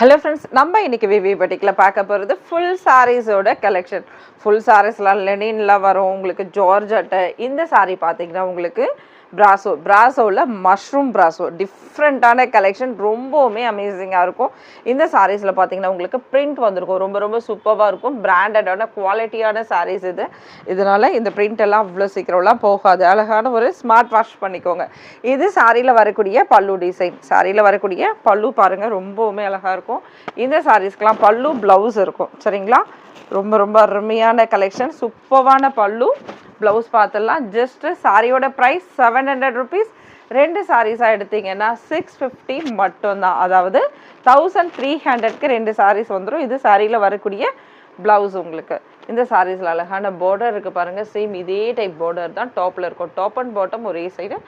Hello friends நம்ம இன்னைக்கு விவி பட்டிக்கில் பார்க்க போகிறது ஃபுல் சாரீஸோட கலெக்ஷன் ஃபுல் சாரீஸ்லாம் லெனின்லாம் வரும் உங்களுக்கு ஜார்ஜட்டை இந்த சாரீ பார்த்தீங்கன்னா உங்களுக்கு ப்ராசோ ப்ராசோவில் மஷ்ரூம் ப்ராசோ டிஃப்ரெண்ட்டான கலெக்ஷன் ரொம்பவுமே அமேசிங்காக இருக்கும். இந்த சாரீஸில் பார்த்தீங்கன்னா உங்களுக்கு பிரிண்ட் வந்திருக்கும். ரொம்ப ரொம்ப சூப்பராக இருக்கும். பிராண்டடான குவாலிட்டியான சாரீஸ் இது. இதனால இந்த பிரிண்ட் எல்லாம் அவ்வளோ சீக்கிரம்லாம் போகாது. அழகான ஒரு ஸ்மார்ட் வாஷ் பண்ணிக்கோங்க. இது சாரியில் வரக்கூடிய பல்லு டிசைன் சாரியில் வரக்கூடிய பல்லு பாருங்கள் ரொம்பவுமே அழகாக இருக்கும். இந்த சாரீஸ்க்கெலாம் பல்லு ப்ளவுஸ் இருக்கும். சரிங்களா? ரொம்ப ரொம்ப அருமையான கலெக்ஷன் சூப்பரான பல்லு. ப்ளவுஸ் பார்த்துடலாம் ஜஸ்ட்டு சாரியோட ப்ரைஸ் செவன் ஹண்ட்ரட் ருபீஸ் ரெண்டு சாரீஸாக எடுத்தீங்கன்னா சிக்ஸ் ஃபிஃப்டி மட்டும்தான். அதாவது தௌசண்ட் த்ரீ ஹண்ட்ரட்க்கு ரெண்டு சாரீஸ் வந்துடும் இது சாரியில் வரக்கூடிய ப்ளவுஸ் உங்களுக்கு. இந்த சாரீஸில் அழகான பார்டர் இருக்குது பாருங்கள் சேம் இதே டைப் பார்டர் தான் டாப்பில் இருக்கும். டாப் அண்ட் பாட்டம் ஒரே சைடு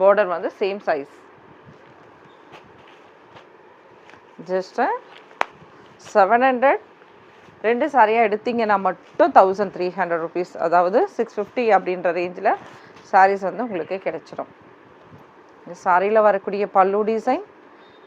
பார்டர் வந்து same size just seven hundred ரெண்டு சாரியாக எடுத்தீங்கன்னா மட்டும் தௌசண்ட் த்ரீ ஹண்ட்ரட் ருபீஸ் அதாவது சிக்ஸ் ஃபிஃப்டி அப்படின்ற ரேஞ்சில் சாரீஸ் வந்து உங்களுக்கு கிடச்சிரும். இந்த சாரியில் வரக்கூடிய பல்லு டிசைன்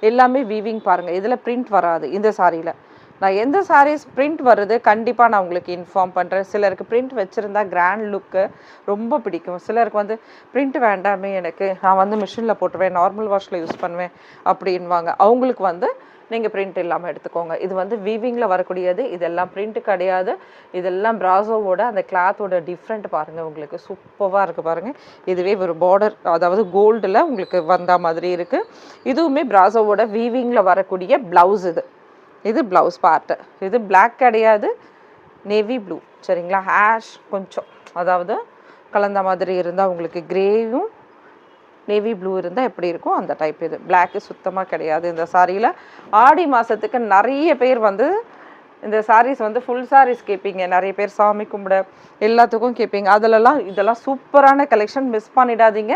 எல்லாமே வீவிங் பாருங்கள் இதில் பிரிண்ட் வராது இந்த சாரியில் நான் எந்த சாரீஸ் பிரிண்ட் வருது கண்டிப்பாக நான் உங்களுக்கு இன்ஃபார்ம் பண்ணுறேன் சிலருக்கு பிரிண்ட் வச்சுருந்தா கிராண்ட் லுக்கு ரொம்ப பிடிக்கும். சிலருக்கு வந்து பிரிண்ட் வேண்டாமே எனக்கு. நான் வந்து மிஷினில் போட்டுருவேன். நார்மல் வாஷில் யூஸ் பண்ணுவேன். அப்படின்வாங்க அவங்களுக்கு வந்து நீங்கள் பிரிண்ட் இல்லாமல் எடுத்துக்கோங்க. இது வந்து வீவிங்கில் வரக்கூடியது. இதெல்லாம் பிரிண்ட் கிடையாது. இதெல்லாம் ப்ராசோவோட அந்த கிளாத்தோட டிஃப்ரெண்ட் பாருங்கள் உங்களுக்கு சூப்பராக இருக்குது பாருங்கள் இதுவே ஒரு பார்டர் அதாவது கோல்டில் உங்களுக்கு வந்த மாதிரி இருக்குது இதுவுமே ப்ராசோவோட வீவிங்கில் வரக்கூடிய ப்ளவுஸ் இது. இது ப்ளவுஸ் பார்ட்டு இது பிளாக் கிடையாது. நேவி ப்ளூ சரிங்களா? ஹேஷ் கொஞ்சம். அதாவது கலந்த மாதிரி இருந்தால் உங்களுக்கு கிரேவும் நேவி ப்ளூ இருந்தால் எப்படி இருக்கும்? அந்த டைப் இது. பிளாக்கு சுத்தமாக கிடையாது இந்த சாரியில். ஆடி மாதத்துக்கு நிறைய பேர் வந்து இந்த சாரீஸ் வந்து ஃபுல் சாரீஸ் கேட்பீங்க நிறைய பேர் சாமி கும்பிட எல்லாத்துக்கும் கேட்பீங்க அதிலலாம் இதெல்லாம் சூப்பரான கலெக்ஷன் மிஸ் பண்ணிடாதீங்க.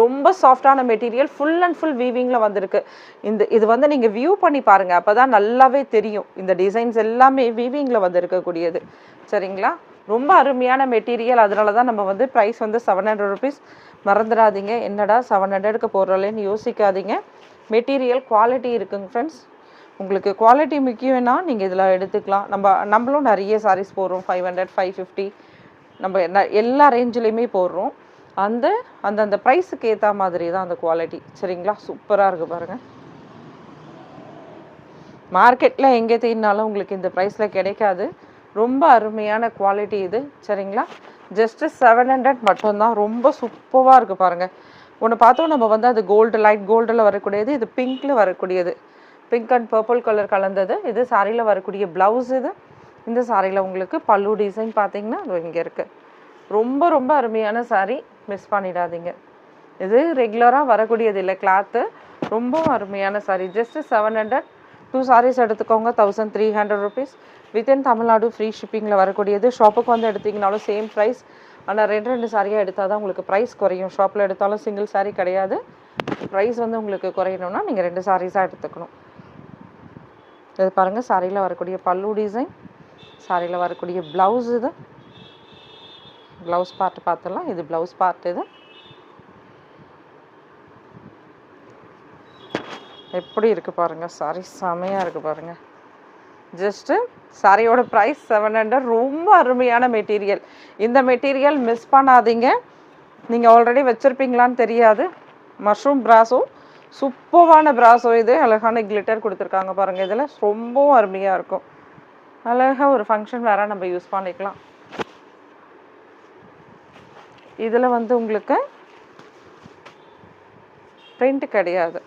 ரொம்ப சாஃப்டான மெட்டீரியல் ஃபுல் அண்ட் ஃபுல் வீவிங்கில் வந்திருக்கு. இந்த இது வந்து நீங்கள் வியூ பண்ணி பாருங்கள் அப்போ தான் நல்லாவே தெரியும். இந்த டிசைன்ஸ் எல்லாமே வீவிங்கில் வந்திருக்கக்கூடியது. சரிங்களா? ரொம்ப அருமையான மெட்டீரியல் அதனால தான் நம்ம வந்து ப்ரைஸ் வந்து செவன் ஹண்ட்ரட் ருபீஸ் மறந்துடாதீங்க. என்னடா செவன் ஹண்ட்ரடுக்கு போடுறோலேன்னு யோசிக்காதீங்க. மெட்டீரியல் குவாலிட்டி இருக்குங்க ஃப்ரெண்ட்ஸ் உங்களுக்கு குவாலிட்டி முக்கியம்னா நீங்கள் இதில் எடுத்துக்கலாம். நம்ம நம்மளும் நிறைய சாரீஸ் போடுறோம். ஃபைவ் ஹண்ட்ரட் ஃபைவ் ஃபிஃப்டி நம்ம என்ன எல்லா ரேஞ்சிலையுமே போடுறோம். அந்த அந்தந்த ப்ரைஸுக்கு ஏற்ற மாதிரி தான் அந்த குவாலிட்டி சரிங்களா? சூப்பராக இருக்குது பாருங்கள் மார்க்கெட்டில் எங்கே தேடினாலும் உங்களுக்கு இந்த ப்ரைஸில் கிடைக்காது. ரொம்ப அருமையான குவாலிட்டி இது. சரிங்களா? ஜஸ்ட்டு செவன் ஹண்ட்ரட் மட்டும்தான். ரொம்ப சூப்பராக இருக்குது பாருங்கள் ஒன்று பார்த்தோம் நம்ம வந்து அது கோல்டு லைட் கோல்டில் வரக்கூடியது இது பிங்க்கில் வரக்கூடியது. பிங்க் அண்ட் பர்பிள் கலர் கலந்தது. இது சாரியில் வரக்கூடிய ப்ளவுஸ் இது. இந்த சாரியில் உங்களுக்கு பல்லு டிசைன் பார்த்தீங்கன்னா அது இங்கே இருக்குது ரொம்ப ரொம்ப அருமையான சாரீ மிஸ் பண்ணிடாதீங்க. இது ரெகுலராக வரக்கூடியது இல்லை கிளாத்து ரொம்ப அருமையான saree. Just seven hundred two sarees எடுத்துக்கோங்க thousand three hundred rupees within Tamil Nadu free ஷிப்பிங்கில் வரக்கூடியது. ஷாப்புக்கு வந்து எடுத்திங்கனாலும் சேம் ப்ரைஸ் ஆனால் ரெண்டு ரெண்டு சாரியாக எடுத்தால் தான் உங்களுக்கு ப்ரைஸ் குறையும். ஷாப்பில் எடுத்தாலும் சிங்கிள் சாரீ கிடையாது. ப்ரைஸ் வந்து உங்களுக்கு குறையணும்னா நீங்கள் ரெண்டு சாரீஸாக எடுத்துக்கணும். இது பாருங்கள் சாரியில் வரக்கூடிய பல்லு டிசைன் சாரியில் வரக்கூடிய ப்ளவுஸ் இது. ப்ளவுஸ் பார்ட் பார்த்துடலாம். இது ப்ளவுஸ் பார்ட் இது. எப்படி இருக்குது பாருங்கள் சாரி செமையாக இருக்குது பாருங்கள் ஜஸ்ட்டு சாரியோட ப்ரைஸ் செவன் ஹண்ட்ரட் ரொம்ப அருமையான மெட்டீரியல் இந்த மெட்டீரியல் மிஸ் பண்ணாதீங்க. நீங்கள் ஆல்ரெடி வச்சுருப்பீங்களான்னு தெரியாது. மஷ்ரூம் பிராஸோ சூப்பரான பிராஸோ இது. அழகான கிளிட்டர் கொடுத்துருக்காங்க பாருங்கள் இதில் ரொம்பவும் அருமையாக இருக்கும். அழகாக ஒரு ஃபங்க்ஷன் வேறு நம்ம யூஸ் பண்ணிக்கலாம். இதில் வந்து உங்களுக்கு பிரிண்ட் கிடையாது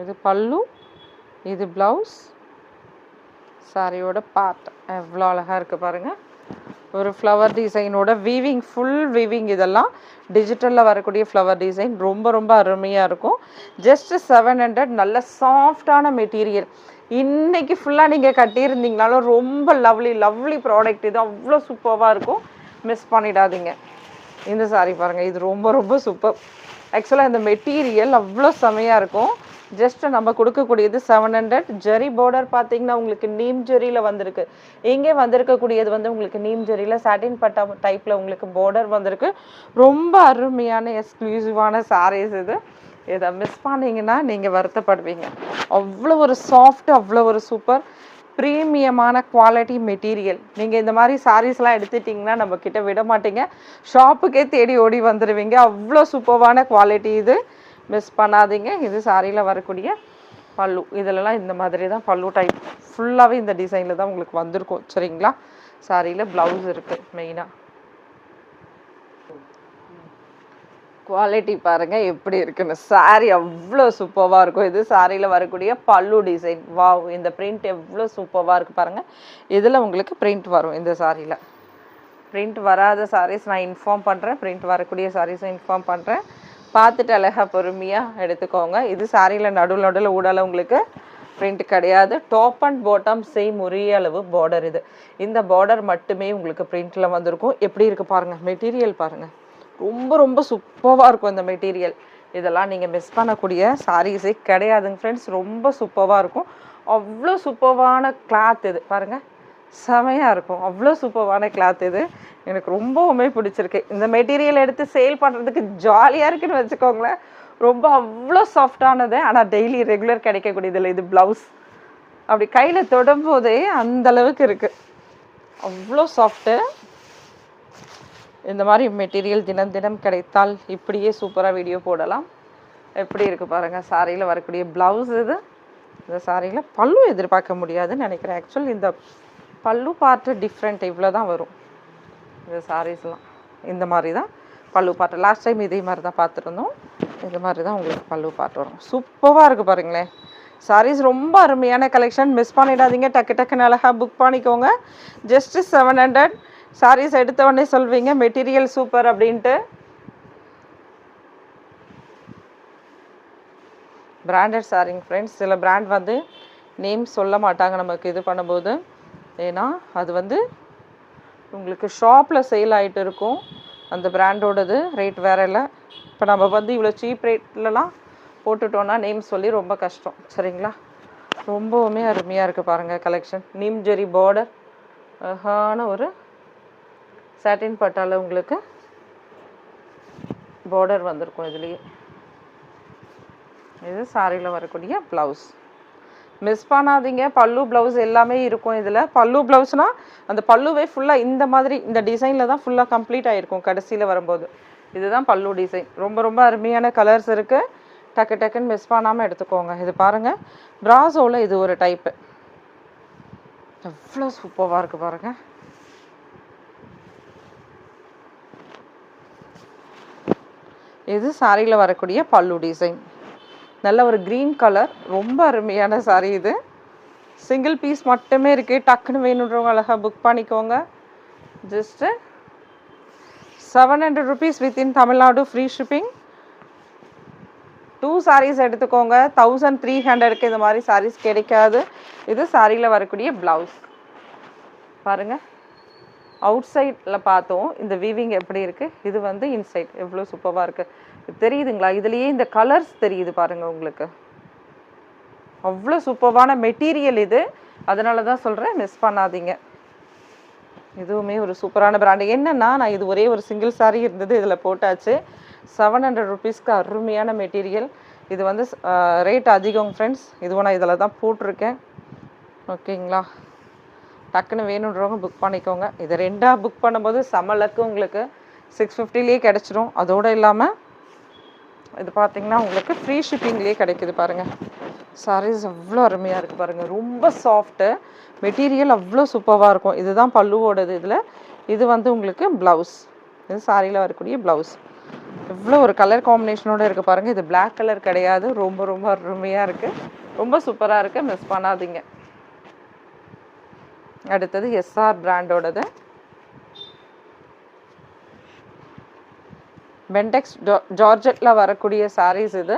இது பல்லு இது ப்ளவுஸ் சாரியோட பார்ட் எவ்வளோ அழகாக இருக்குது பாருங்கள் ஒரு ஃப்ளவர் டிசைனோட வீவிங் ஃபுல் வீவிங் இதெல்லாம் டிஜிட்டலில் வரக்கூடிய ஃப்ளவர் டிசைன் ரொம்ப ரொம்ப அருமையாக இருக்கும். ஜஸ்ட் செவன் ஹண்ட்ரட் நல்ல சாஃப்டான மெட்டீரியல் இன்றைக்கி ஃபுல்லாக நீங்கள் கட்டியிருந்தீங்கனாலும் ரொம்ப லவ்லி லவ்லி ப்ராடக்ட் இது அவ்வளோ சூப்பராக இருக்கும். மிஸ் பண்ணிடாதீங்க. இந்த சாரி பாருங்கள் இது ரொம்ப ரொம்ப சூப்பர் ஆக்சுவலாக இந்த மெட்டீரியல் அவ்வளோ செமையாக இருக்கும். ஜஸ்ட் நம்ம கொடுக்கக்கூடியது செவன் ஹண்ட்ரட் ஜெரி பார்டர் பார்த்தீங்கன்னா உங்களுக்கு நீம் ஜெரியில் வந்திருக்கு. இங்கே வந்திருக்கக்கூடியது வந்து உங்களுக்கு நீம் ஜெரியில் சாட்டின் பட்டா டைப்பில் உங்களுக்கு பார்டர் வந்திருக்கு. ரொம்ப அருமையான எக்ஸ்க்ளூசிவான சாரீஸ் இது. இதை மிஸ் பண்ணிங்கன்னா நீங்கள் வருத்தப்படுவீங்க. அவ்வளோ ஒரு சாஃப்ட் அவ்வளோ ஒரு சூப்பர் ப்ரீமியமான குவாலிட்டி மெட்டீரியல் நீங்கள் இந்த மாதிரி சாரீஸ்லாம் எடுத்துட்டிங்கன்னா நம்மக்கிட்ட விட மாட்டீங்க. ஷாப்புக்கே தேடி ஓடி வந்துடுவீங்க அவ்வளோ சூப்பர்வான குவாலிட்டி இது. மிஸ் பண்ணாதீங்க. இது சாரியில் வரக்கூடிய பல்லு. இதிலலாம் இந்த மாதிரி தான் பல்லு டைப் ஃபுல்லாகவே இந்த டிசைனில் தான் உங்களுக்கு வந்திருக்கும். சரிங்களா? சாரியில் ப்ளவுஸ் இருக்குது மெயினாக குவாலிட்டி பாருங்க எப்படி இருக்குன்னு. சாரி அவ்வளோ சூப்பராக இருக்கும். இது சாரியில் வரக்கூடிய பல்லு டிசைன் வாவ் இந்த பிரிண்ட் எவ்வளோ சூப்பராக இருக்குது பாருங்கள் இதில் உங்களுக்கு பிரிண்ட் வரும் இந்த சாரியில் பிரிண்ட் வராத சாரீஸ் நான் இன்ஃபார்ம் பண்ணுறேன் பிரிண்ட் வரக்கூடிய சாரீஸும் இன்ஃபார்ம் பண்ணுறேன் பார்த்துட்டு அழகாக பொறுமையாக எடுத்துக்கோங்க. இது சாரியில் நடுவில் நடுவில் ஊடால உங்களுக்கு பிரிண்ட் கிடையாது. டாப் அண்ட் பாட்டம் சேம் ஒரே அளவு பார்டர் இது. இந்த பார்டர் மட்டுமே உங்களுக்கு பிரிண்ட்டில் வந்திருக்கும். எப்படி இருக்குது பாருங்கள் மெட்டீரியல் பாருங்கள் ரொம்ப ரொம்ப சூப்பராக இருக்கும் இந்த மெட்டீரியல் இதெல்லாம் நீங்கள் மிஸ் பண்ணக்கூடிய சாரீஸே கிடையாதுங்க ஃப்ரெண்ட்ஸ் ரொம்ப சூப்பராக இருக்கும். அவ்வளோ சூப்பரான கிளாத் இது. பாருங்கள் செமையாக இருக்கும். அவ்வளோ சூப்பரான கிளாத் இது. எனக்கு ரொம்பவுமே பிடிச்சிருக்கு. இந்த மெட்டீரியல் எடுத்து சேல் பண்ணுறதுக்கு ஜாலியாக இருக்குன்னு வச்சுக்கோங்களேன். ரொம்ப அவ்வளோ சாஃப்டானது ஆனால் டெய்லி ரெகுலர் கிடைக்கக்கூடியதில்லை. இது ப்ளவுஸ் அப்படி கையில் தொடும்போதே அந்த அளவுக்கு இருக்குது அவ்வளோ சாஃப்ட்டு இந்த மாதிரி மெட்டீரியல் தினம் தினம் கிடைத்தால் இப்படியே சூப்பராக வீடியோ போடலாம். எப்படி இருக்குது பாருங்கள் சாரியில் வரக்கூடிய ப்ளவுஸ் இது. இந்த சாரியில் பல்லு எதிர்பார்க்க முடியாதுன்னு நினைக்கிறேன். ஆக்சுவல் இந்த பல்லு பார்ட்டு டிஃப்ரெண்ட் இவ்வளோ தான் வரும். இந்த சாரீஸ்லாம் இந்த மாதிரி தான் பல்லு பாட்டு. லாஸ்ட் டைம் இதே மாதிரி தான் பார்த்துருந்தோம். இது மாதிரி தான் உங்களுக்கு பல்லு பாட்டு வரும். சூப்பராக இருக்குது பாருங்களேன். சாரீஸ் ரொம்ப அருமையான கலெக்ஷன் மிஸ் பண்ணிடாதீங்க. டக்கு டக்குன்னு அழகாக புக் பண்ணிக்கோங்க. ஜஸ்ட்டு செவன் ஹண்ட்ரட் சாரீஸ் எடுத்த உடனே சொல்வீங்க மெட்டீரியல் சூப்பர் அப்படின்ட்டு. பிராண்டட் சாரிங்க ஃப்ரெண்ட்ஸ் சில பிராண்ட் வந்து நேம் சொல்ல மாட்டாங்க. நமக்கு இது பண்ணும்போது. ஏன்னா அது வந்து உங்களுக்கு ஷாப்பில் சேல் ஆகிட்டு இருக்கும். அந்த பிராண்டோடது ரேட் வேற இல்லை. இப்போ நம்ம வந்து இவ்வளோ சீப் ரேட்லலாம் போட்டுட்டோன்னா நேம் சொல்லி ரொம்ப கஷ்டம். சரிங்களா? ரொம்பவுமே அருமையாக இருக்குது பாருங்கள் கலெக்ஷன் நீம் ஜெரி பார்டர் அழகான ஒரு சாட்டின் பட்டால உங்களுக்கு பார்டர் வந்திருக்கும் இதுலேயே. இது சாரியில் வரக்கூடிய ப்ளவுஸ் மிஸ் பண்ணாதீங்க. பல்லு ப்ளவுஸ் எல்லாமே இருக்கும் இதில். பல்லு ப்ளவுஸ்னால் அந்த பல்லுவே ஃபுல்லாக இந்த மாதிரி இந்த டிசைனில் தான் ஃபுல்லாக கம்ப்ளீட் ஆகிருக்கும் கடைசியில் வரும்போது. இதுதான் பல்லு டிசைன் ரொம்ப ரொம்ப அருமையான கலர்ஸ் இருக்குது டக்கு டக்குன்னு மிஸ் பண்ணாமல் எடுத்துக்கோங்க. இது பாருங்கள் ப்ராசோவில் இது ஒரு டைப்பு எவ்வளோ சூப்பராக இருக்குது பாருங்கள் இது சாரியில் வரக்கூடிய பல்லு டிசைன் நல்ல ஒரு க்ரீன் கலர் ரொம்ப அருமையான சாரி இது. சிங்கிள் பீஸ் மட்டுமே இருக்குது டக்குன்னு வேணுன்றவங்க அழகாக புக் பண்ணிக்கோங்க. Just seven hundred rupees within Tamil Nadu free shipping two sarees எடுத்துக்கோங்க. தௌசண்ட் த்ரீ ஹண்ட்ரடுக்கு இந்த மாதிரி சாரீஸ் கிடைக்காது. இது சாரியில் வரக்கூடிய ப்ளவுஸ் பாருங்கள் அவுட் சைடில் பார்த்தோம். இந்த வீவிங் எப்படி இருக்குது இது வந்து இன்சைட் எவ்வளோ சூப்பராக இருக்குது தெரியுதுங்களா? இதுலேயே இந்த கலர்ஸ் தெரியுது பாருங்கள் உங்களுக்கு. அவ்வளோ சூப்பர்வான மெட்டீரியல் இது. அதனால தான் சொல்கிறேன் மிஸ் பண்ணாதீங்க. இதுவுமே ஒரு சூப்பரான பிராண்டு என்னன்னா நான் இது ஒரே ஒரு சிங்கிள் சாரீ இருந்தது இதில் போட்டாச்சு. செவன் ஹண்ட்ரட் ருபீஸ்க்கு அருமையான மெட்டீரியல் இது வந்து ரேட் அதிகம் ஃப்ரெண்ட்ஸ் இதுவும் நான் இதில் தான் போட்டிருக்கேன். ஓகேங்களா? டக்குன்னு வேணுன்றவங்க புக் பண்ணிக்கோங்க. இதை ரெண்டாக புக் பண்ணும்போது சமலக்கு உங்களுக்கு. சிக்ஸ் ஃபிஃப்டிலேயே கிடச்சிரும். அதோடு இல்லாமல் இது பார்த்தீங்கன்னா உங்களுக்கு ஃப்ரீ ஷிப்பிங்லேயே கிடைக்குது பாருங்கள் சாரீஸ் அவ்வளோ அருமையாக இருக்குது பாருங்கள் ரொம்ப சாஃப்ட்டு மெட்டீரியல் அவ்வளோ சூப்பராக இருக்கும். இதுதான் பல்லுவோடது இதில். இது வந்து உங்களுக்கு ப்ளவுஸ் இது சாரியில் வரக்கூடிய ப்ளவுஸ் எவ்வளோ ஒரு கலர் காம்பினேஷனோடு இருக்குது பாருங்கள் இது பிளாக் கலர் கிடையாது. ரொம்ப ரொம்ப அருமையாக இருக்குது ரொம்ப சூப்பராக இருக்குது மிஸ் பண்ணாதீங்க. அடுத்தது எஸ்ஆர் பிராண்டோடது பென்டெக்ஸ் ஜார்ஜெட்டில் வரக்கூடிய சாரீஸ் இது.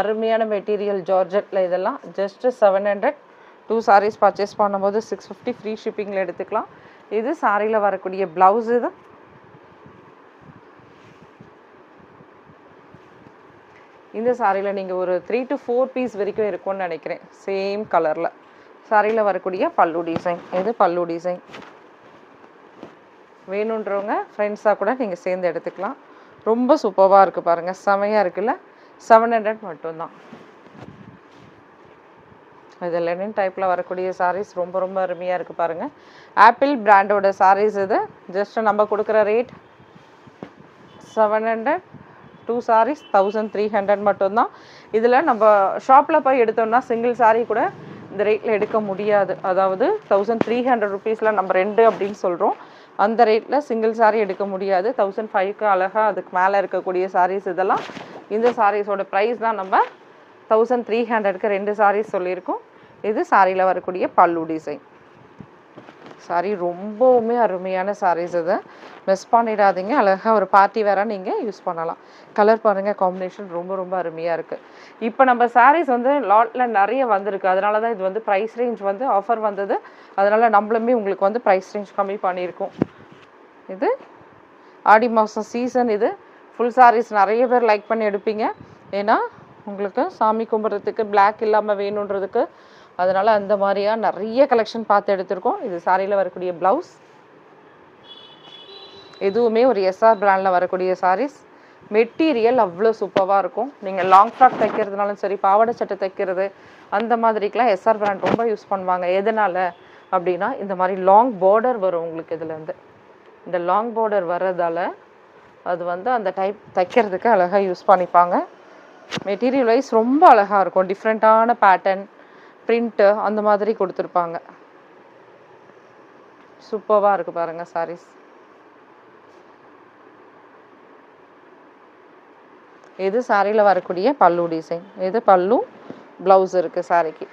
அருமையான மெட்டீரியல் ஜார்ஜெட்டில் இதெல்லாம். Just seven hundred two sarees purchase பண்ணும்போது சிக்ஸ் ஃபிஃப்டி ஃப்ரீ ஷிப்பிங்கில் எடுத்துக்கலாம். இது சாரியில் வரக்கூடிய ப்ளவுஸ் இது. இந்த சாரியில் நீங்கள் ஒரு த்ரீ டு ஃபோர் பீஸ் வரைக்கும் இருக்கும்னு நினைக்கிறேன். சேம் கலரில் சாரியில் வரக்கூடிய பல்லு டிசைன் இது பல்லு டிசைன் வேணுன்றவங்க ஃப்ரெண்ட்ஸாக கூட நீங்கள் சேர்ந்து எடுத்துக்கலாம். ரொம்ப சூப்பராக இருக்குது பாருங்கள் செமையாக இருக்குல்ல? செவன் ஹண்ட்ரட் மட்டும்தான். இது லெனின் டைப்பில் வரக்கூடிய சாரீஸ் ரொம்ப ரொம்ப அருமையாக இருக்குது பாருங்கள் ஆப்பிள் பிராண்டோட சாரீஸ் இது. ஜஸ்ட் நம்ம கொடுக்குற rate seven hundred two sarees thousand three hundred மட்டும்தான். இதில் நம்ம ஷாப்பில் போய் எடுத்தோம்னா சிங்கிள் சாரீ கூட இந்த ரேட்டில் எடுக்க முடியாது. அதாவது தௌசண்ட் த்ரீ ஹண்ட்ரட் ருபீஸில் நம்ம ரெண்டு அப்படின்னு சொல்கிறோம் அந்த ரேட்டில் சிங்கிள் சாரீ எடுக்க முடியாது. தௌசண்ட் ஃபைவ்க்கு அழகாக அதுக்கு மேலே இருக்கக்கூடிய சாரீஸ் இதெல்லாம் இந்த சாரீஸோட ப்ரைஸ் தான் நம்ம தௌசண்ட் த்ரீ ஹண்ட்ரட்க்கு ரெண்டு சாரீஸ் சொல்லியிருக்கோம். இது சாரியில் வரக்கூடிய பல்லு டிசைன் சாரி ரொம்பவுமே அருமையான சாரீஸ் இது. மிஸ் பண்ணிடாதீங்க. அழகாக ஒரு பார்ட்டி வேற நீங்கள் யூஸ் பண்ணலாம். கலர் பாருங்கள் காம்பினேஷன் ரொம்ப ரொம்ப அருமையாக இருக்குது இப்போ நம்ம சாரீஸ் வந்து லாட்டில் நிறைய வந்திருக்கு. அதனால தான் இது வந்து ப்ரைஸ் ரேஞ்ச் வந்து ஆஃபர் வந்தது. அதனால் நம்மளுமே உங்களுக்கு வந்து ப்ரைஸ் ரேஞ்ச் கம்மி பண்ணியிருக்கோம். இது ஆடி மாதம் சீசன் இது. ஃபுல் சாரீஸ் நிறைய பேர் லைக் பண்ணி எடுப்பீங்க. ஏன்னா உங்களுக்கு சாமி கும்பிட்றதுக்கு பிளாக் இல்லாமல் வேணுன்றதுக்கு அதனால் அந்த மாதிரியா நிறைய கலெக்ஷன் பார்த்து எடுத்திருக்கோம். இது சாரியில் வரக்கூடிய ப்ளவுஸ் எதுவுமே ஒரு எஸ்ஆர் பிராண்டில் வரக்கூடிய சாரீஸ் மெட்டீரியல் அவ்வளோ சூப்பராக இருக்கும். நீங்கள் லாங் ஃப்ராக் தைக்கிறதுனாலும் சரி பாவாடை சட்டை தைக்கிறது அந்த மாதிரிக்கெலாம் எஸ்ஆர் பிராண்ட் ரொம்ப யூஸ் பண்ணுவாங்க. எதனால் அப்படின்னா இந்த மாதிரி லாங் பார்டர் வரும் உங்களுக்கு இதுலேருந்து. இந்த லாங் பார்டர் வர்றதால அது வந்து அந்த டைப் தைக்கிறதுக்கு அழகாக யூஸ் பண்ணிப்பாங்க. மெட்டீரியல் வைஸ் ரொம்ப அழகாக இருக்கும். டிஃப்ரெண்ட்டான பேட்டர்ன் பிரிண்ட்டு அந்த மாதிரி கொடுத்துருப்பாங்க. சூப்பராக இருக்குது பாருங்கள் சாரீஸ் இது சாரியில் வரக்கூடிய பல்லு டிசைன் இது பல்லு ப்ளவுஸ் இருக்குது சாரிக்கு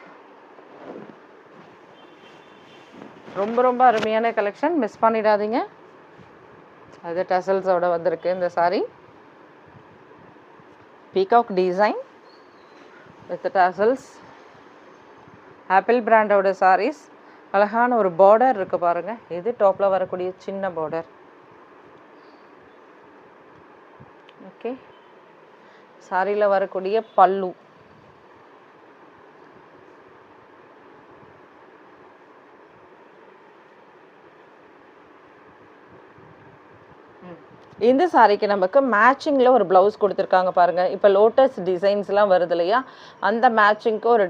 ரொம்ப ரொம்ப அருமையான கலெக்ஷன் மிஸ் பண்ணிடாதீங்க. அது டசல்ஸோட வந்திருக்கு இந்த saree peacock design with tassels Apple பிராண்டோட சாரீஸ் அழகான ஒரு பார்டர் இருக்குது பாருங்கள் இது டாப்பில் வரக்கூடிய சின்ன பார்டர் ஓகே சாரியில் வரக்கூடிய பல்லு. இந்த சாரிக்கு நமக்கு மேட்சிங்கில் ஒரு ப்ளவுஸ் கொடுத்துருக்காங்க பாருங்கள் இப்போ லோட்டஸ் டிசைன்ஸ்லாம் வருது இல்லையா? அந்த மேட்சிங்க்கு ஒரு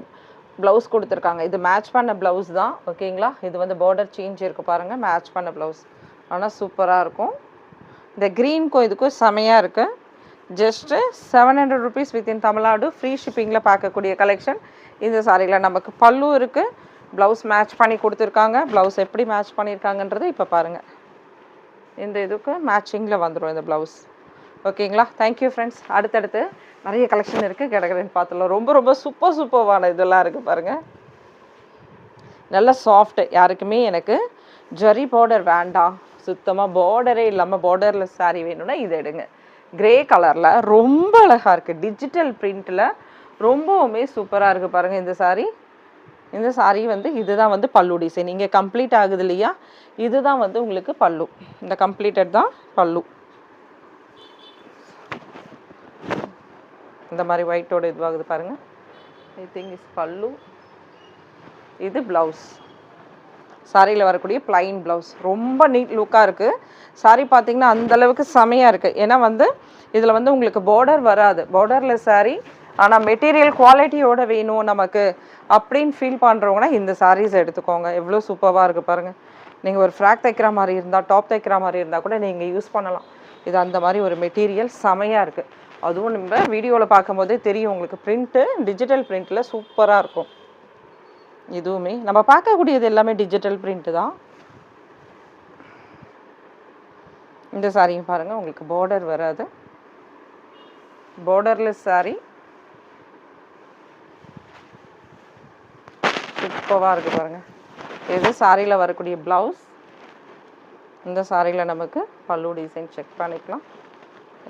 ப்ளவுஸ் கொடுத்துருக்காங்க. இது மேட்ச் பண்ண ப்ளவுஸ் தான். ஓகேங்களா இது வந்து பார்டர் சேஞ்ச் இருக்குது பாருங்கள் மேட்ச் பண்ண ப்ளவுஸ் ஆனால் சூப்பராக இருக்கும். இந்த க்ரீனுக்கும் இதுக்கும் செமையாக இருக்குது just seven hundred rupees within Tamil Nadu. Free ஷிப்பிங்கில் பார்க்கக்கூடிய கலெக்ஷன் இந்த சாரியில் நமக்கு பல்லும் இருக்குது ப்ளவுஸ் மேட்ச் பண்ணி கொடுத்துருக்காங்க. ப்ளவுஸ் எப்படி மேட்ச் பண்ணியிருக்காங்கன்றது இப்போ பாருங்கள் இந்த இதுக்கு மேட்சிங்கில் வந்துடும் இந்த ப்ளவுஸ் ஓகேங்களா தேங்க்யூ ஃப்ரெண்ட்ஸ் அடுத்தடுத்து நிறைய கலெக்ஷன் இருக்குது கிடக்கிறேன்னு பார்த்துலாம் ரொம்ப ரொம்ப சூப்பர் சூப்பர்வான இதெல்லாம் இருக்குது பாருங்கள் நல்ல சாஃப்ட் யாருக்குமே எனக்கு ஜரி பார்டர் வேண்டாம் சுத்தமாக பார்டரே இல்லாமல் பார்டரில் saree வேணும்னா இதை எடுங்க. கிரே கலரில் ரொம்ப அழகாக இருக்குது டிஜிட்டல் பிரிண்ட்டில் ரொம்பவுமே சூப்பராக இருக்குது பாருங்கள் இந்த saree. இந்த saree வந்து இதுதான் வந்து பல்லு டிசைன் இங்கே கம்ப்ளீட் ஆகுது இல்லையா? இதுதான் வந்து உங்களுக்கு பல்லு. இந்த கம்ப்ளீட்டட் தான் பல்லு. இந்த மாதிரி ஒயிட்டோட இதுவாகுது பாருங்க. ஐ திங்க் இஸ் பல்லு இது ப்ளவுஸ் சாரியில் வரக்கூடிய பிளைன் ப்ளவுஸ் ரொம்ப நீட் லுக்காக இருக்குது சாரி பார்த்தீங்கன்னா அந்தளவுக்கு செமையாக இருக்குது ஏன்னா வந்து இதில் வந்து உங்களுக்கு பார்டர் வராது. பார்டரில் சாரி ஆனால் மெட்டீரியல் குவாலிட்டியோட வேணும் நமக்கு அப்படின்னு ஃபீல் பண்ணுறவங்கன்னா இந்த சாரீஸ் எடுத்துக்கோங்க. எவ்வளோ சூப்பராக இருக்குது பாருங்கள் நீங்கள் ஒரு ஃப்ராக் தைக்கிற மாதிரி இருந்தால் டாப் தைக்கிற மாதிரி இருந்தால் கூட நீங்கள் யூஸ் பண்ணலாம். இது அந்த மாதிரி ஒரு மெட்டீரியல் செமையாக இருக்குது அதுவும் நம்ம வீடியோவில் பார்க்கும்போதே தெரியும் உங்களுக்கு பிரிண்ட்டு டிஜிட்டல் பிரிண்ட்டில் சூப்பராக இருக்கும். இதுவுமே நம்ம பார்க்கக்கூடியது எல்லாமே டிஜிட்டல் பிரிண்ட்டு தான். இந்த சாரியும் பாருங்கள் உங்களுக்கு பார்டர் வராது. பார்டர்லெஸ் சாரீ சூப்பராக இருக்குது பாருங்கள் இது சாரியில் வரக்கூடிய ப்ளவுஸ் இந்த சாரியில் நமக்கு பல்லு டிசைன் செக் பண்ணிக்கலாம்.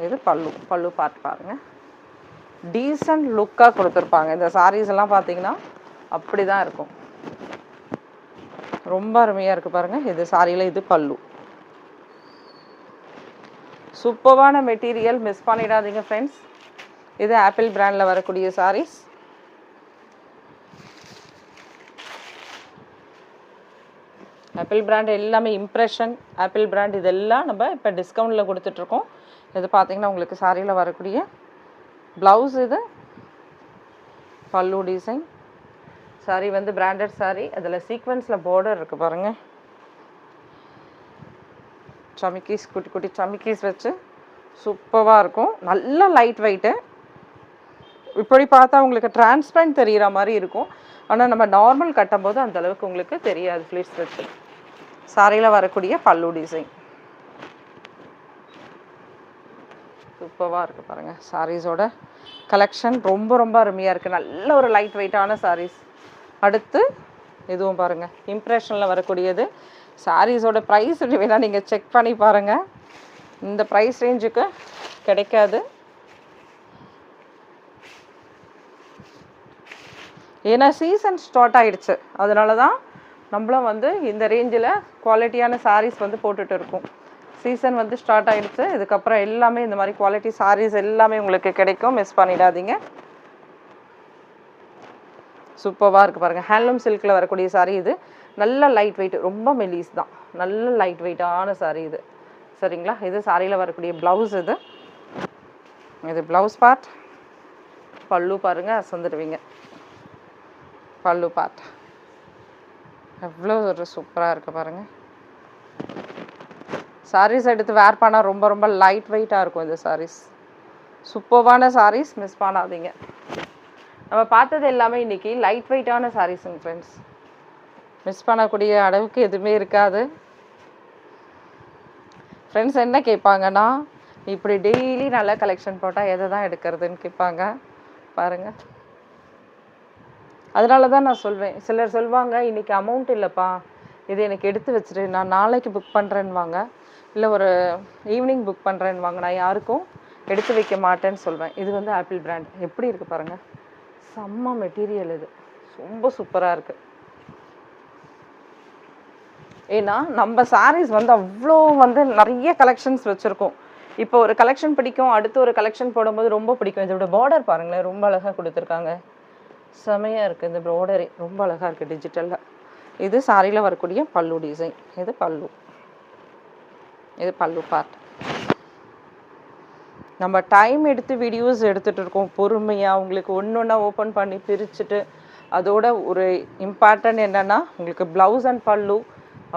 இது பல்லு பல்லு பார்ட் பாருங்க. டீசன்ட் லுக்காக கொடுத்துருப்பாங்க. இந்த சாரீஸ் எல்லாம் பார்த்தீங்கன்னா அப்படி தான் இருக்கும். ரொம்ப அருமையாக இருக்குது பாருங்கள் இது சாரியில் இது பல்லு. சூப்பரான மெட்டீரியல் மிஸ் பண்ணிடாதீங்க ஃப்ரெண்ட்ஸ் இது ஆப்பிள் பிராண்டில் வரக்கூடிய சாரீஸ் ஆப்பிள் பிராண்ட் எல்லாமே இம்ப்ரெஷன் ஆப்பிள் பிராண்ட் இதெல்லாம் நம்ம இப்போ டிஸ்கவுண்ட்டில் கொடுத்துட்ருக்கோம் இது பார்த்தீங்கன்னா உங்களுக்கு சாரியில் வரக்கூடிய ப்ளவுஸ் இது. பல்லு டிசைன் சாரி வந்து பிராண்டட் சாரி அதில் சீக்வன்ஸில் பார்டர் இருக்குது பாருங்கள் சமிக்கீஸ் குட்டி குட்டி சமிக்கீஸ் வச்சு சூப்பராக இருக்கும். நல்ல லைட் வெயிட்டு இப்படி பார்த்தா உங்களுக்கு டிரான்ஸ்பரண்ட் தெரிகிற மாதிரி இருக்கும். ஆனால் நம்ம நார்மல் கட்டும்போது அந்த அளவுக்கு உங்களுக்கு தெரியாது. ஃப்ளிட்ஸ் வச்சு. சாரியில் வரக்கூடிய பல்லு டிசைன் சூப்பராக இருக்குது பாருங்கள் சாரீஸோட கலெக்ஷன் ரொம்ப ரொம்ப அருமையாக இருக்குது நல்ல ஒரு லைட் வெயிட்டான சாரீஸ் அடுத்து இதுவும் பாருங்கள் இம்ப்ரெஷனில் வரக்கூடியது. சாரீஸோட ப்ரைஸ் வேணால் நீங்கள் செக் பண்ணி பாருங்கள் இந்த ப்ரைஸ் ரேஞ்சுக்கு கிடைக்காது. ஏன்னா சீசன் ஸ்டார்ட் ஆகிடுச்சு அதனால தான் நம்மளும் வந்து இந்த ரேஞ்சில் குவாலிட்டியான சாரீஸ் வந்து போட்டுட்டு இருக்கோம். சீசன் வந்து ஸ்டார்ட் ஆகிடுச்சு இதுக்கப்புறம் எல்லாமே இந்த மாதிரி குவாலிட்டி சாரீஸ் எல்லாமே உங்களுக்கு கிடைக்கும். மிஸ் பண்ணிடாதீங்க. சூப்பராக இருக்குது பாருங்கள் ஹேண்ட்லூம் சில்கில் வரக்கூடிய சாரீ இது. நல்ல லைட் வெயிட் ரொம்ப மெலிஸ் தான். நல்ல லைட் வெயிட்டான சாரீ இது. சரிங்களா? இது சாரியில் வரக்கூடிய ப்ளவுஸ் இது. இது ப்ளவுஸ் பார்ட் பல்லு பாருங்கள் அசந்துடுவீங்க. பல்லு பார்ட் எவ்வளோ ஒரு சூப்பராக இருக்குது பாருங்கள் சாரீஸ் எடுத்து வேர் பண்ணால் ரொம்ப ரொம்ப லைட் வெயிட்டாக இருக்கும் இந்த சாரீஸ் சூப்பர்வான சாரீஸ் மிஸ் பண்ணாதீங்க. நம்ம பார்த்தது எல்லாமே இன்றைக்கி லைட் வெயிட்டான சாரீஸுங்க ஃப்ரெண்ட்ஸ் மிஸ் பண்ணக்கூடிய அளவுக்கு எதுவுமே இருக்காது. ஃப்ரெண்ட்ஸ் என்ன கேட்பாங்கன்னா இப்படி டெய்லி நல்ல கலெக்ஷன் போட்டால் எதை தான் எடுக்கிறதுன்னு கேட்பாங்க. பாருங்கள் அதனால தான் நான் சொல்வேன். சிலர் சொல்லுவாங்க இன்றைக்கி அமௌண்ட் இல்லைப்பா. இது எனக்கு எடுத்து வச்சிரு. நான் நாளைக்கு புக் பண்ணுறேன்வாங்க இல்லை ஒரு ஈவினிங் புக் பண்ணுறேன்வாங்க நான் யாருக்கும் எடுத்து வைக்க மாட்டேன்னு சொல்வேன். இது வந்து ஆப்பிள் பிராண்ட் எப்படி இருக்குது பாருங்கள் செம்ம மெட்டீரியல் இது. ரொம்ப சூப்பராக இருக்குது ஏன்னா நம்ம சாரீஸ் வந்து அவ்வளோ வந்து நிறைய கலெக்ஷன்ஸ் வச்சுருக்கோம். இப்போ ஒரு கலெக்ஷன் பிடிக்கும் அடுத்து ஒரு கலெக்ஷன் போடும்போது ரொம்ப பிடிக்கும். இதோட பார்டர் பாருங்களேன் ரொம்ப அழகாக கொடுத்துருக்காங்க. செமையாக இருக்குது இந்த பார்டரே ரொம்ப அழகாக இருக்குது டிஜிட்டலில் இது சாரியில் வரக்கூடிய பல்லு டிசைன் இது பல்லு. இது பல்லு பார்ட் நம்ம டைம் எடுத்து வீடியோஸ் எடுத்துகிட்டு இருக்கோம். பொறுமையாக உங்களுக்கு ஒன்று ஒன்றா ஓப்பன் பண்ணி பிரிச்சுட்டு அதோட ஒரு இம்பார்ட்டன்ட் என்னென்னா உங்களுக்கு ப்ளவுஸ் அண்ட் பல்லு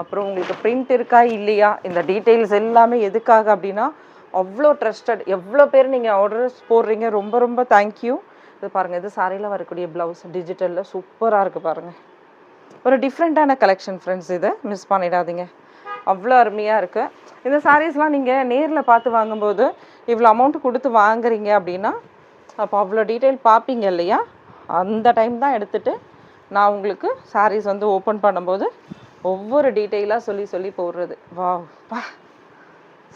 அப்புறம் உங்களுக்கு பிரிண்ட் இருக்கா இல்லையா இந்த டீட்டெயில்ஸ் எல்லாமே எதுக்காக அப்படின்னா அவ்வளோ ட்ரஸ்டட் எவ்வளோ பேர் நீங்கள் ஆர்டர்ஸ் போடுறீங்க ரொம்ப ரொம்ப தேங்க்யூ இது பாருங்கள் இது சாரியில் வரக்கூடிய ப்ளவுஸ் டிஜிட்டலில் சூப்பராக இருக்குது பாருங்கள் ஒரு டிஃப்ரெண்ட்டான கலெக்ஷன் ஃப்ரெண்ட்ஸ் இதை. மிஸ் பண்ணிடாதீங்க. அவ்வளோ அருமையாக இருக்குது இந்த சாரீஸ்லாம் நீங்கள் நேரில் பார்த்து வாங்கும்போது இவ்வளோ அமௌண்ட் கொடுத்து வாங்குறீங்க அப்படின்னா அப்போ அவ்வளோ டீட்டெயில் பார்ப்பீங்க இல்லையா? அந்த டைம் தான் எடுத்துகிட்டு நான் உங்களுக்கு சாரீஸ் வந்து ஓப்பன் பண்ணும்போது ஒவ்வொரு டீட்டெயிலாக சொல்லி சொல்லி போடுறது. வா பா.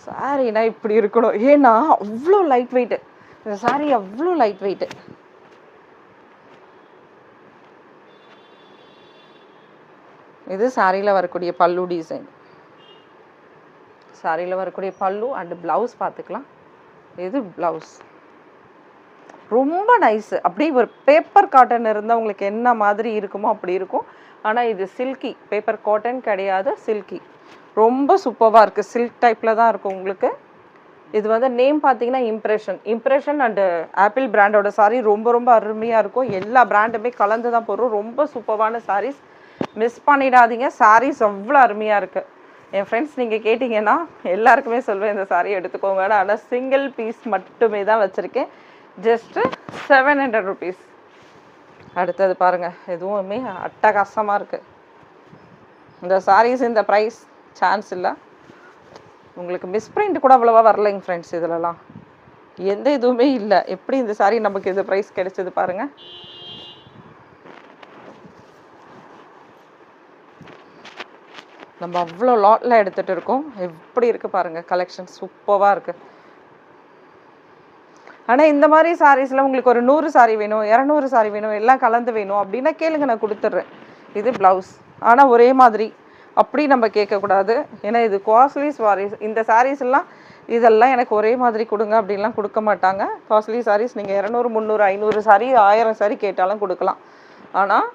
சாரினா இப்படி இருக்கணும். ஏன்னா அவ்வளோ லைட் வெயிட்டு இந்த சாரீ அவ்வளோ லைட் வெயிட்டு இது சாரியில் வரக்கூடிய பல்லு டிசைன் சாரியில் வரக்கூடிய பல்லு அண்டு ப்ளவுஸ் பார்த்துக்கலாம். இது ப்ளவுஸ் ரொம்ப நைஸு அப்படியே ஒரு பேப்பர் காட்டன் இருந்தால் உங்களுக்கு என்ன மாதிரி இருக்குமோ அப்படி இருக்கும். ஆனால் இது சில்கி பேப்பர் காட்டன் கிடையாது சில்கி ரொம்ப சூப்பராக இருக்குது சில்க் டைப்பில் தான் இருக்கும் உங்களுக்கு. இது வந்து நேம் பார்த்தீங்கன்னா இம்ப்ரெஷன் இம்ப்ரெஷன் அண்டு ஆப்பிள் பிராண்டோட சாரீ ரொம்ப ரொம்ப அருமையாக இருக்கும். எல்லா பிராண்டுமே கலந்து தான் போடுறோம். ரொம்ப சூப்பரான சாரீஸ் மிஸ் பண்ணிடாதீங்க. சாரீஸ் அவ்வளோ அருமையாக இருக்குது என் ஃப்ரெண்ட்ஸ் நீங்கள் கேட்டிங்கன்னா எல்லாருக்குமே சொல்வேன் இந்த சாரீ எடுத்துக்கோங்க. ஆனால் சிங்கிள் பீஸ் மட்டுமே தான் வச்சுருக்கேன். ஜஸ்ட்டு செவன் ஹண்ட்ரட் ருபீஸ் அடுத்தது பாருங்கள் எதுவுமே அட்டகாசமாக இருக்குது இந்த சாரீஸ் இந்த ப்ரைஸ் சான்ஸ் இல்லை. உங்களுக்கு மிஸ்பிரிண்ட் கூட அவ்வளோவா வரலைங்க ஃப்ரெண்ட்ஸ் இதிலலாம். எந்த இதுவுமே இல்லை. எப்படி இந்த சாரீ நமக்கு இந்த ப்ரைஸ் கிடைச்சது பாருங்கள் நம்ம அவ்வளோ லாட்டில் எடுத்துகிட்டு இருக்கோம். எப்படி இருக்குது பாருங்கள் கலெக்ஷன் சூப்பராக இருக்குது ஆனால் இந்த மாதிரி சாரீஸில் உங்களுக்கு ஒரு நூறு சாரி வேணும் இரநூறு சாரி வேணும் எல்லாம் கலந்து வேணும் அப்படின்னா கேளுங்க நான் கொடுத்துட்றேன். இது ப்ளவுஸ் ஆனால் ஒரே மாதிரி. அப்படி நம்ம கேட்கக்கூடாது. ஏன்னா இது காஸ்ட்லி சாரீஸ் இந்த சாரீஸ்லாம் எல்லாம் இதெல்லாம் எனக்கு ஒரே மாதிரி கொடுங்க அப்படின்லாம் கொடுக்க மாட்டாங்க. காஸ்ட்லி சாரீஸ் நீங்கள் இரநூறு முந்நூறு ஐநூறு சாரி ஆயிரம் சாரி கேட்டாலும் கொடுக்கலாம். ஆனால்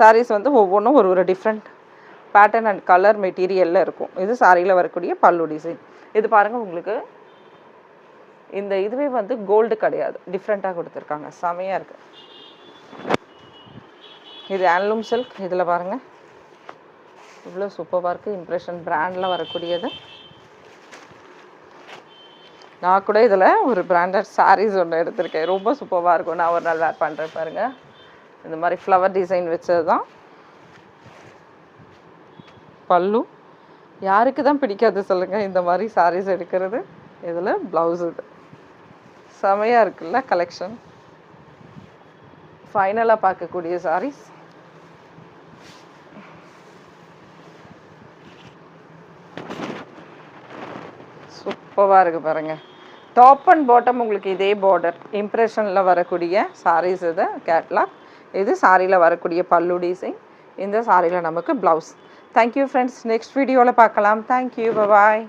சாரீஸ் வந்து ஒவ்வொன்றும் ஒரு ஒரு டிஃப்ரெண்ட் பேட்டர்ன் அண்ட் கலர் மெட்டீரியலில் இருக்கும். இது சாரியில் வரக்கூடிய பல்லு டிசைன் இது பாருங்கள் உங்களுக்கு இந்த இதுவே வந்து கோல்டு கிடையாது. டிஃப்ரெண்ட்டாக கொடுத்துருக்காங்க. செமையாக இருக்குது இது ஆன்லூம் சில்க் இதில் பாருங்கள் இவ்வளோ சூப்பராக இருக்குது இம்ப்ரெஷன் பிராண்டில் வரக்கூடியது. நான் கூட இதில் ஒரு பிராண்டட் சாரீஸ் ஒன்று எடுத்திருக்கேன். ரொம்ப சூப்பராக இருக்கும். நான் ஒரு நாள் வேர் பண்ணுறேன் பாருங்கள் இந்த மாதிரி ஃப்ளவர் டிசைன் வச்சது தான் பல்லு. யாருக்கு தான் பிடிக்காது சொல்லுங்கள் இந்த மாதிரி சாரீஸ் எடுக்கிறது. இதில் ப்ளவுஸ் இது. செமையாக இருக்குல்ல கலெக்ஷன் ஃபைனலாக பார்க்கக்கூடிய சாரீஸ் சூப்பராக இருக்குது பாருங்கள் டாப் அண்ட் பாட்டம் உங்களுக்கு இதே பார்டர் இம்ப்ரெஷனில் வரக்கூடிய சாரீஸ் இது கேட்லாக் இது சாரியில் வரக்கூடிய பல்லு டிசைன் இந்த சாரியில் நமக்கு ப்ளவுஸ் தேங்க்யூ ஃப்ரெண்ட்ஸ் நெக்ஸ்ட் வீடியோவில் பார்க்கலாம். Thank you bye